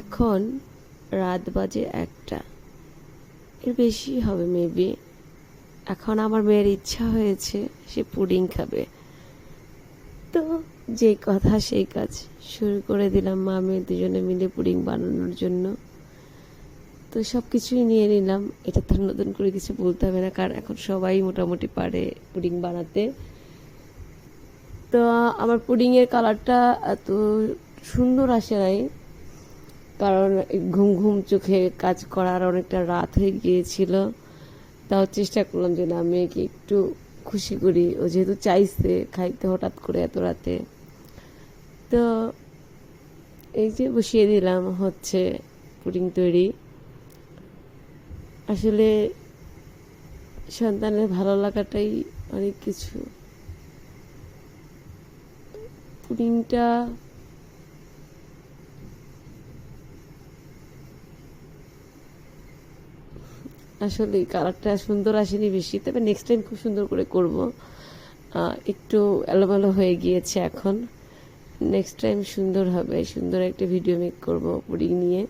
এখন রাত বাজে একটা। এর বেশি হবে মেবি এখন আমার মেয়ের ইচ্ছা হয়েছে, সে পুডিং খাবে। তো যে কথা সেই কাজ শুরু করে দিলাম মা মেয়ে দুজনে মিলে পুডিং বানানোর জন্য। তো সব কিছুই নিয়ে নিলাম। এটা তো নতুন করে কিছু বলতে হবে না, কারণ এখন সবাই মোটামুটি পারে পুডিং বানাতে। তো আমার পুডিংয়ের কালারটা এত সুন্দর আসে নাই। কারণ ঘুম ঘুম চোখে কাজ করার অনেকটা রাত হয়ে গিয়েছিল। তাও চেষ্টা করলাম যে না, মেয়েকে একটু খুশি করি। ও যেহেতু চাইছে খাইতে হঠাৎ করে এত রাতে। তো এই যে বসিয়ে দিলাম হচ্ছে পুডিং তৈরি। আসলে সন্তানের ভালো লাগাটাই অনেক কিছু। পুডিংটা আসলে কালারটা সুন্দর আসেনি বেশি, তবে নেক্সট টাইম খুব সুন্দর করে করব। একটু এলোমেলো হয়ে গিয়েছে এখন। নেক্সট টাইম সুন্দর হবে, সুন্দর একটা ভিডিও মেক করব পুডিং নিয়ে।